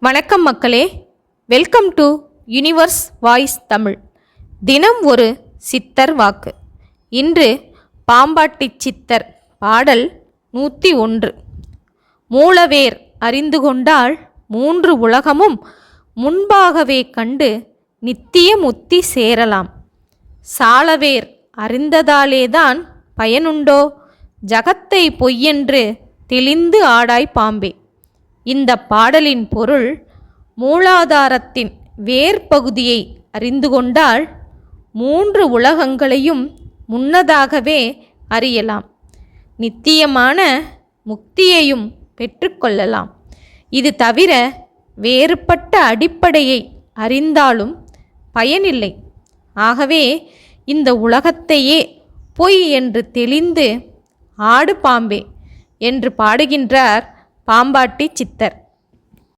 வணக்கம் மக்களே. Welcome to universe voice Tamil தினம் ஒரு சித்தர் வாக்கு. இன்று பாம்பாட்டி சித்தர் பாடல் நூற்றி ஒன்று. மூலவேர் அறிந்து கொண்டால் மூன்று உலகமும் முன்பாகவே கண்டு நித்திய முத்தி சேரலாம். சாலவேர் அறிந்ததாலேதான் பயனுண்டோ? ஜகத்தை பொய்யென்று தெளிந்து ஆடாய் பாம்பே. இந்த பாடலின் பொருள் மூலாதாரத்தின் வேர் பகுதியை அறிந்து கொண்டால் மூன்று உலகங்களையும் முன்னதாகவே அறியலாம். நித்தியமான முக்தியையும் பெற்றுக்கொள்ளலாம். இது தவிர வேறுபட்ட அடிப்படையை அறிந்தாலும் பயனில்லை. ஆகவே இந்த உலகத்தையே பொய் என்று தெளிந்து ஆடு பாம்பே என்று பாடுகின்றார் பாம்பாட்டி சித்தர்.